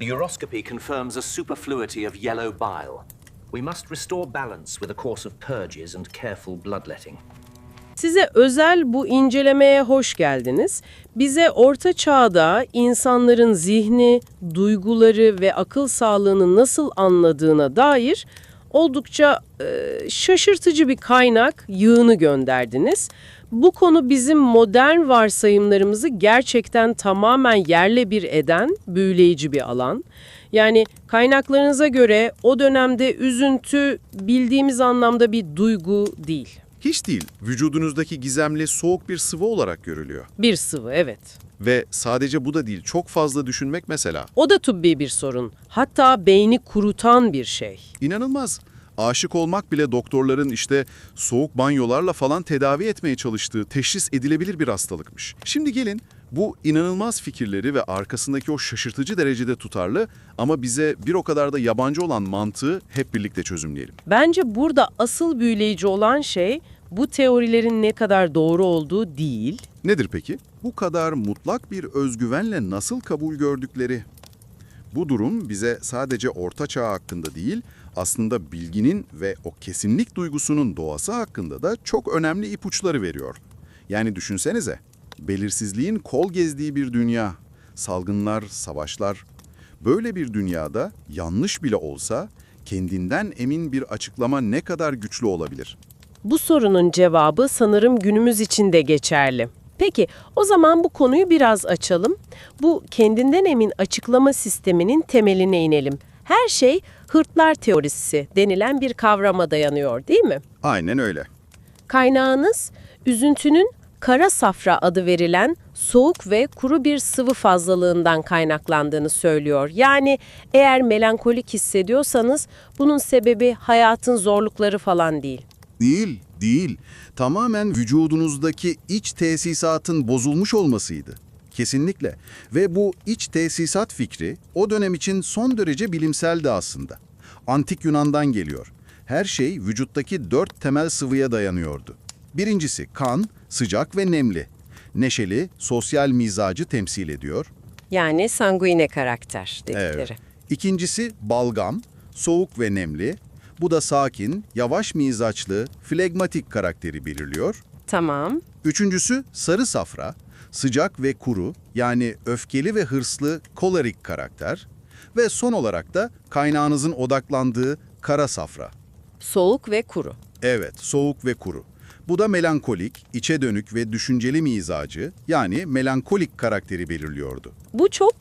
The uroscopy confirms a superfluity of yellow bile. We must restore balance with a course of purges and careful bloodletting. Size özel bu incelemeye hoş geldiniz. Bize orta çağda insanların zihni, duyguları ve akıl sağlığını nasıl anladığına dair oldukça e, şaşırtıcı bir kaynak yığını gönderdiniz. Bu konu bizim modern varsayımlarımızı gerçekten tamamen yerle bir eden büyüleyici bir alan. Yani kaynaklarınıza göre o dönemde üzüntü bildiğimiz anlamda bir duygu değil. Hiç değil, vücudunuzdaki gizemli soğuk bir sıvı olarak görülüyor. Bir sıvı evet. Ve sadece bu da değil, çok fazla düşünmek mesela. O da tıbbi bir sorun. Hatta beyni kurutan bir şey. İnanılmaz. Aşık olmak bile doktorların işte soğuk banyolarla falan tedavi etmeye çalıştığı teşhis edilebilir bir hastalıkmış. Şimdi gelin bu inanılmaz fikirleri ve arkasındaki o şaşırtıcı derecede tutarlı ama bize bir o kadar da yabancı olan mantığı hep birlikte çözümleyelim. Bence burada asıl büyüleyici olan şey bu teorilerin ne kadar doğru olduğu değil. Nedir peki? Bu kadar mutlak bir özgüvenle nasıl kabul gördükleri? Bu durum bize sadece orta çağ hakkında değil, aslında bilginin ve o kesinlik duygusunun doğası hakkında da çok önemli ipuçları veriyor. Yani düşünsenize, belirsizliğin kol gezdiği bir dünya, salgınlar, savaşlar. Böyle bir dünyada yanlış bile olsa kendinden emin bir açıklama ne kadar güçlü olabilir? Bu sorunun cevabı sanırım günümüz için de geçerli. Peki, o zaman bu konuyu biraz açalım. Bu kendinden emin açıklama sisteminin temeline inelim. Her şey hırtlar teorisi denilen bir kavrama dayanıyor, değil mi? Aynen öyle. Kaynağınız üzüntünün kara safra adı verilen soğuk ve kuru bir sıvı fazlalığından kaynaklandığını söylüyor. Yani eğer melankolik hissediyorsanız bunun sebebi hayatın zorlukları falan değil. Değil, değil. Tamamen vücudunuzdaki iç tesisatın bozulmuş olmasıydı. Kesinlikle. Ve bu iç tesisat fikri o dönem için son derece bilimseldi aslında. Antik Yunan'dan geliyor. Her şey vücuttaki dört temel sıvıya dayanıyordu. Birincisi kan, sıcak ve nemli. Neşeli, sosyal mizacı temsil ediyor. Yani sanguine karakter dedikleri. Evet. İkincisi balgam, soğuk ve nemli. Bu da sakin, yavaş mizaçlı, flegmatik karakteri belirliyor. Tamam. Üçüncüsü sarı safra, sıcak ve kuru yani öfkeli ve hırslı kolerik karakter. Ve son olarak da kaynağınızın odaklandığı kara safra. Soğuk ve kuru. Evet, soğuk ve kuru. Bu da melankolik, içe dönük ve düşünceli mizacı yani melankolik karakteri belirliyordu. Bu çok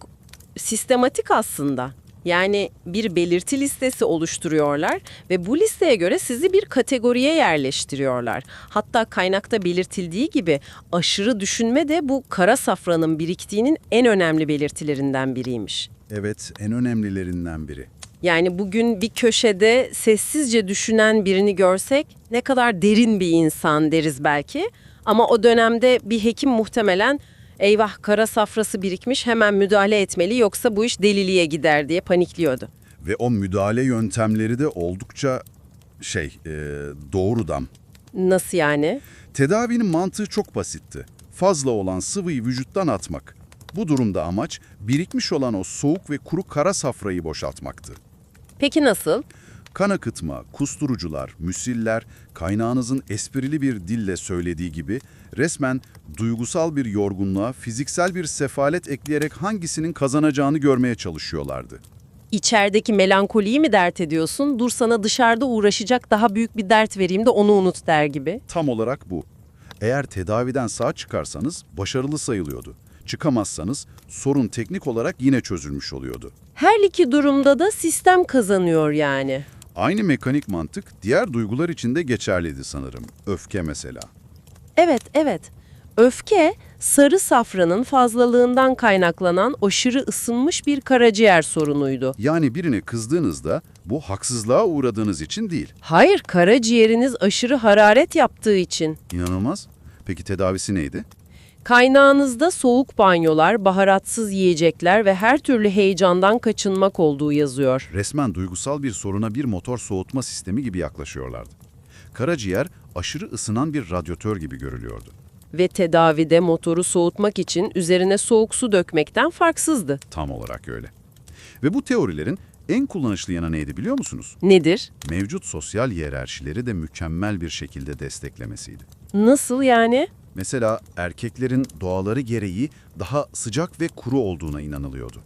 sistematik aslında. Yani bir belirti listesi oluşturuyorlar ve bu listeye göre sizi bir kategoriye yerleştiriyorlar. Hatta kaynakta belirtildiği gibi aşırı düşünme de bu kara safranın biriktiğinin en önemli belirtilerinden biriymiş. Evet, en önemlilerinden biri. Yani bugün bir köşede sessizce düşünen birini görsek ne kadar derin bir insan deriz belki. Ama o dönemde bir hekim muhtemelen eyvah kara safrası birikmiş hemen müdahale etmeli yoksa bu iş deliliğe gider diye panikliyordu. Ve o müdahale yöntemleri de oldukça şey, e, doğrudan. Nasıl yani? Tedavinin mantığı çok basitti. Fazla olan sıvıyı vücuttan atmak. Bu durumda amaç birikmiş olan o soğuk ve kuru kara safrayı boşaltmaktı. Peki nasıl? Kan akıtma, kusturucular, müsiller, kaynağınızın esprili bir dille söylediği gibi resmen duygusal bir yorgunluğa, fiziksel bir sefalet ekleyerek hangisinin kazanacağını görmeye çalışıyorlardı. İçerideki melankoliyi mi dert ediyorsun? Dur sana dışarıda uğraşacak daha büyük bir dert vereyim de onu unut der gibi. Tam olarak bu. Eğer tedaviden sağ çıkarsanız başarılı sayılıyordu. Çıkamazsanız sorun teknik olarak yine çözülmüş oluyordu. Her iki durumda da sistem kazanıyor yani. Aynı mekanik mantık diğer duygular için de geçerliydi sanırım. Öfke mesela. Evet, evet. Öfke, sarı safranın fazlalığından kaynaklanan aşırı ısınmış bir karaciğer sorunuydu. Yani birine kızdığınızda bu haksızlığa uğradığınız için değil. Hayır, karaciğeriniz aşırı hararet yaptığı için. İnanılmaz. Peki tedavisi neydi? Kaynağınızda soğuk banyolar, baharatsız yiyecekler ve her türlü heyecandan kaçınmak olduğu yazıyor. Resmen duygusal bir soruna bir motor soğutma sistemi gibi yaklaşıyorlardı. Karaciğer aşırı ısınan bir radyatör gibi görülüyordu. Ve tedavide motoru soğutmak için üzerine soğuk su dökmekten farksızdı. Tam olarak öyle. Ve bu teorilerin en kullanışlı yanı neydi biliyor musunuz? Nedir? Mevcut sosyal hiyerarşileri de mükemmel bir şekilde desteklemesiydi. Nasıl yani? Mesela erkeklerin doğaları gereği daha sıcak ve kuru olduğuna inanılıyordu.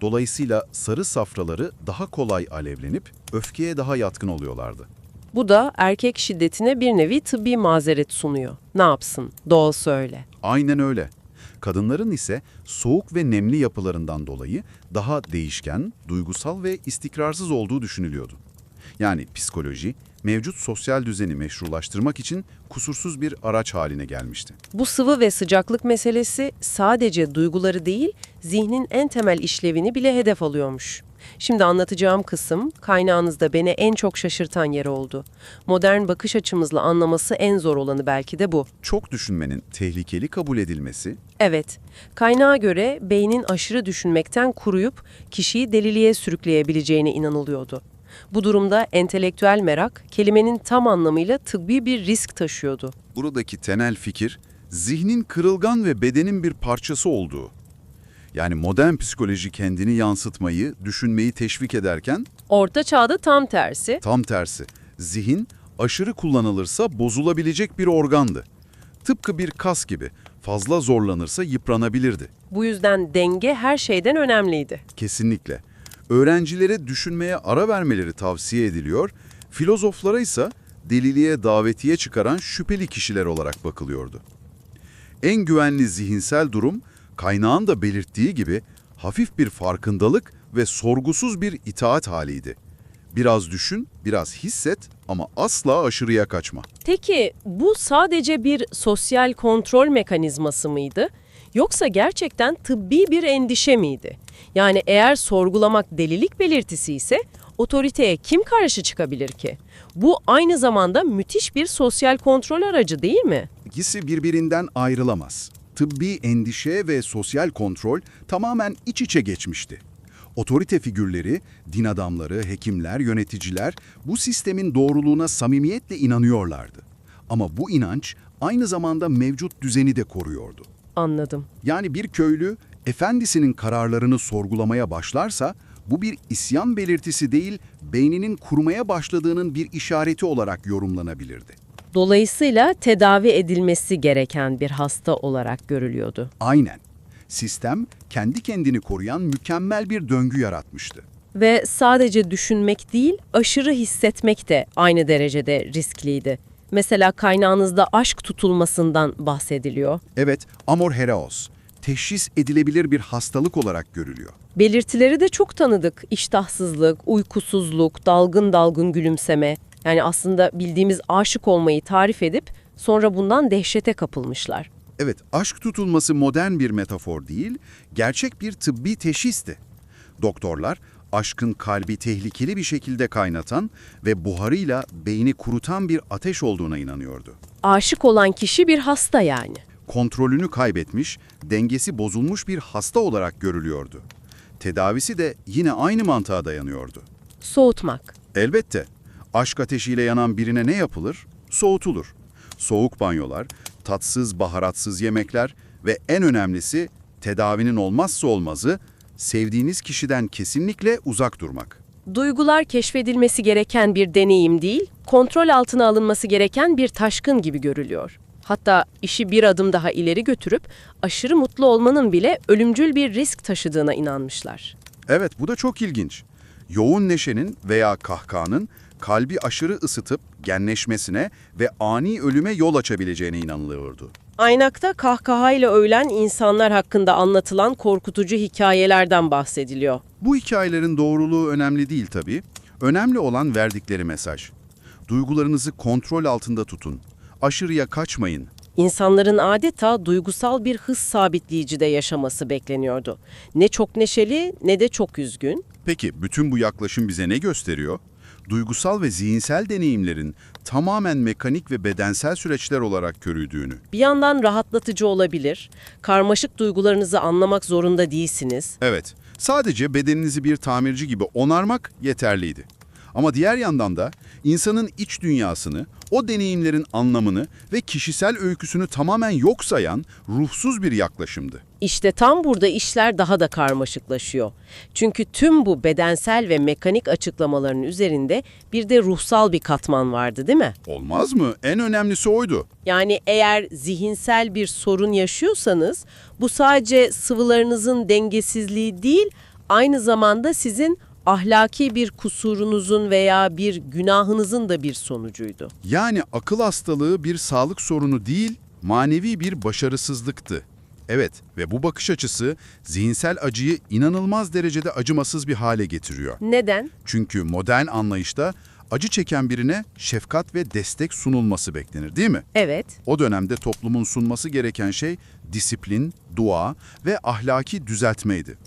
Dolayısıyla sarı safraları daha kolay alevlenip öfkeye daha yatkın oluyorlardı. Bu da erkek şiddetine bir nevi tıbbi mazeret sunuyor. Ne yapsın? Doğası öyle. Aynen öyle. Kadınların ise soğuk ve nemli yapılarından dolayı daha değişken, duygusal ve istikrarsız olduğu düşünülüyordu. Yani psikoloji, mevcut sosyal düzeni meşrulaştırmak için kusursuz bir araç haline gelmişti. Bu sıvı ve sıcaklık meselesi sadece duyguları değil, zihnin en temel işlevini bile hedef alıyormuş. Şimdi anlatacağım kısım kaynağınızda beni en çok şaşırtan yer oldu. Modern bakış açımızla anlaması en zor olanı belki de bu. Çok düşünmenin tehlikeli kabul edilmesi, Evet, kaynağa göre beynin aşırı düşünmekten kuruyup kişiyi deliliğe sürükleyebileceğine inanılıyordu. Bu durumda entelektüel merak kelimenin tam anlamıyla tıbbi bir risk taşıyordu. buradaki temel fikir, zihnin kırılgan ve bedenin bir parçası olduğu. Yani modern psikoloji kendini yansıtmayı, düşünmeyi teşvik ederken Orta çağda tam tersi, Tam tersi, zihin aşırı kullanılırsa bozulabilecek bir organdı. Tıpkı bir kas gibi fazla zorlanırsa yıpranabilirdi. bu yüzden denge her şeyden önemliydi. Kesinlikle. Öğrencilere düşünmeye ara vermeleri tavsiye ediliyor, filozoflara ise deliliğe davetiye çıkaran şüpheli kişiler olarak bakılıyordu. En güvenli zihinsel durum, kaynağın da belirttiği gibi hafif bir farkındalık ve sorgusuz bir itaat haliydi. Biraz düşün, biraz hisset ama asla aşırıya kaçma. Peki bu sadece bir sosyal kontrol mekanizması mıydı? Yoksa gerçekten tıbbi bir endişe miydi? Yani eğer sorgulamak delilik belirtisi ise otoriteye kim karşı çıkabilir ki? Bu aynı zamanda müthiş bir sosyal kontrol aracı değil mi? İkisi birbirinden ayrılamaz. Tıbbi endişe ve sosyal kontrol tamamen iç içe geçmişti. Otorite figürleri, din adamları, hekimler, yöneticiler bu sistemin doğruluğuna samimiyetle inanıyorlardı. Ama bu inanç aynı zamanda mevcut düzeni de koruyordu. Anladım. Yani bir köylü efendisinin kararlarını sorgulamaya başlarsa bu bir isyan belirtisi değil, beyninin kurmaya başladığının bir işareti olarak yorumlanabilirdi. Dolayısıyla tedavi edilmesi gereken bir hasta olarak görülüyordu. Aynen. Sistem kendi kendini koruyan mükemmel bir döngü yaratmıştı. Ve sadece düşünmek değil, aşırı hissetmek de aynı derecede riskliydi. Mesela kaynağınızda aşk tutulmasından bahsediliyor. Evet, amor heraos, teşhis edilebilir bir hastalık olarak görülüyor. Belirtileri de çok tanıdık. İştahsızlık, uykusuzluk, dalgın dalgın gülümseme. Yani aslında bildiğimiz aşık olmayı tarif edip sonra bundan dehşete kapılmışlar. Evet, aşk tutulması modern bir metafor değil, gerçek bir tıbbi teşhisti. Doktorlar, aşkın kalbi tehlikeli bir şekilde kaynatan ve buharıyla beyni kurutan bir ateş olduğuna inanıyordu. Aşık olan kişi bir hasta yani. Kontrolünü kaybetmiş, dengesi bozulmuş bir hasta olarak görülüyordu. Tedavisi de yine aynı mantığa dayanıyordu. Soğutmak. Elbette. Aşk ateşiyle yanan birine ne yapılır? Soğutulur. Soğuk banyolar, tatsız baharatsız yemekler ve en önemlisi tedavinin olmazsa olmazı sevdiğiniz kişiden kesinlikle uzak durmak. Duygular keşfedilmesi gereken bir deneyim değil, kontrol altına alınması gereken bir taşkın gibi görülüyor. Hatta işi bir adım daha ileri götürüp aşırı mutlu olmanın bile ölümcül bir risk taşıdığına inanmışlar. Evet bu da çok ilginç. Yoğun neşenin veya kahkahanın kalbi aşırı ısıtıp genleşmesine ve ani ölüme yol açabileceğine inanılıyordu. Aynakta kahkahayla ölen insanlar hakkında anlatılan korkutucu hikayelerden bahsediliyor. Bu hikayelerin doğruluğu önemli değil tabii. Önemli olan verdikleri mesaj. Duygularınızı kontrol altında tutun. Aşırıya kaçmayın. İnsanların adeta duygusal bir hız sabitleyicide yaşaması bekleniyordu. Ne çok neşeli ne de çok üzgün. Peki bütün bu yaklaşım bize ne gösteriyor? Duygusal ve zihinsel deneyimlerin tamamen mekanik ve bedensel süreçler olarak görüldüğünü. Bir yandan rahatlatıcı olabilir. Karmaşık duygularınızı anlamak zorunda değilsiniz. Evet, sadece bedeninizi bir tamirci gibi onarmak yeterliydi. Ama diğer yandan da insanın iç dünyasını, O deneyimlerin anlamını ve kişisel öyküsünü tamamen yok sayan ruhsuz bir yaklaşımdı. İşte tam burada işler daha da karmaşıklaşıyor. Çünkü tüm bu bedensel ve mekanik açıklamaların üzerinde bir de ruhsal bir katman vardı değil mi? Olmaz mı? En önemlisi oydu. Yani eğer zihinsel bir sorun yaşıyorsanız bu sadece sıvılarınızın dengesizliği değil, aynı zamanda sizin ahlaki bir kusurunuzun veya bir günahınızın da bir sonucuydu. Yani akıl hastalığı bir sağlık sorunu değil, manevi bir başarısızlıktı. Evet ve bu bakış açısı zihinsel acıyı inanılmaz derecede acımasız bir hale getiriyor. Neden? Çünkü modern anlayışta acı çeken birine şefkat ve destek sunulması beklenir değil mi? Evet. O dönemde toplumun sunması gereken şey disiplin, dua ve ahlaki düzeltmeydi.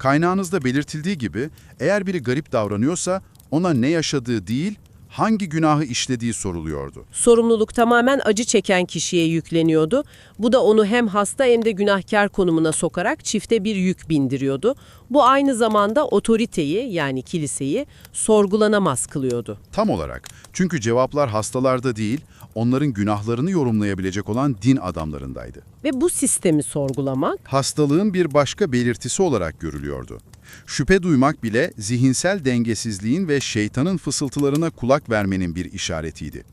Kaynağınızda belirtildiği gibi eğer biri garip davranıyorsa ona ne yaşadığı değil, hangi günahı işlediği soruluyordu. Sorumluluk tamamen acı çeken kişiye yükleniyordu. Bu da onu hem hasta hem de günahkar konumuna sokarak çifte bir yük bindiriyordu. Bu aynı zamanda otoriteyi yani kiliseyi sorgulanamaz kılıyordu. Tam olarak. Çünkü cevaplar hastalarda değil, onların günahlarını yorumlayabilecek olan din adamlarındaydı. Ve bu sistemi sorgulamak Hastalığın bir başka belirtisi olarak görülüyordu. Şüphe duymak bile zihinsel dengesizliğin ve şeytanın fısıltılarına kulak vermenin bir işaretiydi.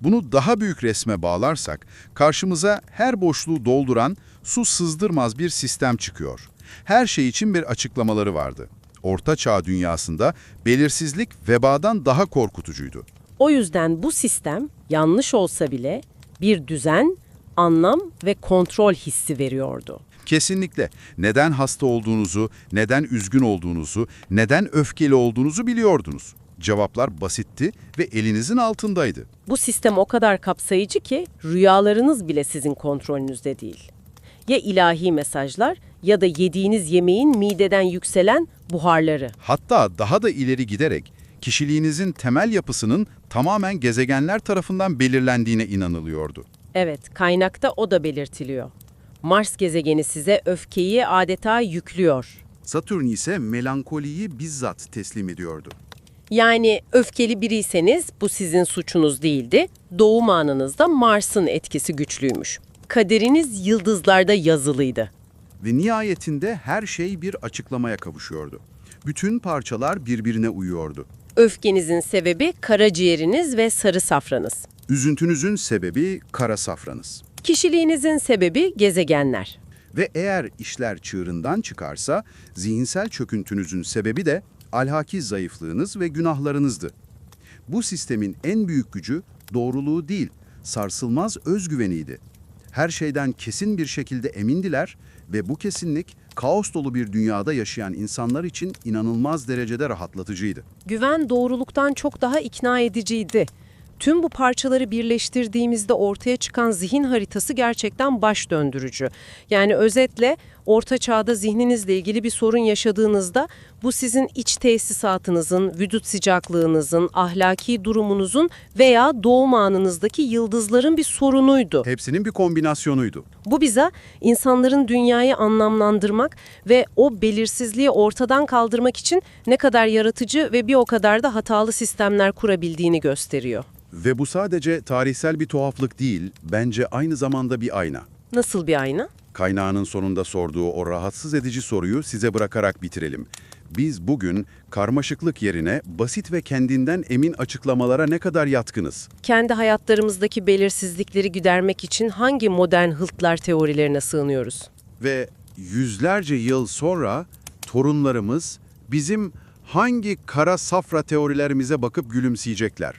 Bunu daha büyük resme bağlarsak, karşımıza her boşluğu dolduran, su sızdırmaz bir sistem çıkıyor. Her şey için bir açıklamaları vardı. Orta Çağ dünyasında belirsizlik vebadan daha korkutucuydu. O yüzden bu sistem yanlış olsa bile bir düzen, anlam ve kontrol hissi veriyordu. Kesinlikle. Neden hasta olduğunuzu, neden üzgün olduğunuzu, neden öfkeli olduğunuzu biliyordunuz. Cevaplar basitti ve elinizin altındaydı. Bu sistem o kadar kapsayıcı ki rüyalarınız bile sizin kontrolünüzde değil. Ya ilahi mesajlar ya da yediğiniz yemeğin mideden yükselen buharları. Hatta daha da ileri giderek kişiliğinizin temel yapısının tamamen gezegenler tarafından belirlendiğine inanılıyordu. Evet, kaynakta o da belirtiliyor. Mars gezegeni size öfkeyi adeta yüklüyor. Satürn ise melankoliyi bizzat teslim ediyordu. Yani öfkeli biriyseniz bu sizin suçunuz değildi. Doğum anınızda Mars'ın etkisi güçlüymüş. Kaderiniz yıldızlarda yazılıydı. Ve nihayetinde her şey bir açıklamaya kavuşuyordu. Bütün parçalar birbirine uyuyordu. Öfkenizin sebebi karaciğeriniz ve sarı safranız. Üzüntünüzün sebebi kara safranız. Kişiliğinizin sebebi gezegenler. Ve eğer işler çığırından çıkarsa, zihinsel çöküntünüzün sebebi de alhaki zayıflığınız ve günahlarınızdı. Bu sistemin en büyük gücü doğruluğu değil, sarsılmaz özgüveniydi. Her şeyden kesin bir şekilde emindiler ve bu kesinlik kaos dolu bir dünyada yaşayan insanlar için inanılmaz derecede rahatlatıcıydı. Güven doğruluktan çok daha ikna ediciydi. Tüm bu parçaları birleştirdiğimizde ortaya çıkan zihin haritası gerçekten baş döndürücü. Yani özetle orta çağda zihninizle ilgili bir sorun yaşadığınızda bu sizin iç tesisatınızın, vücut sıcaklığınızın, ahlaki durumunuzun veya doğum anınızdaki yıldızların bir sorunuydu. Hepsinin bir kombinasyonuydu. Bu bize insanların dünyayı anlamlandırmak ve o belirsizliği ortadan kaldırmak için ne kadar yaratıcı ve bir o kadar da hatalı sistemler kurabildiğini gösteriyor. Ve bu sadece tarihsel bir tuhaflık değil, bence aynı zamanda bir ayna. Nasıl bir ayna? Kaynağının sonunda sorduğu o rahatsız edici soruyu size bırakarak bitirelim. Biz bugün karmaşıklık yerine basit ve kendinden emin açıklamalara ne kadar yatkınız? Kendi hayatlarımızdaki belirsizlikleri gidermek için hangi modern hıltlar teorilerine sığınıyoruz? Ve yüzlerce yıl sonra torunlarımız bizim hangi kara safra teorilerimize bakıp gülümseyecekler?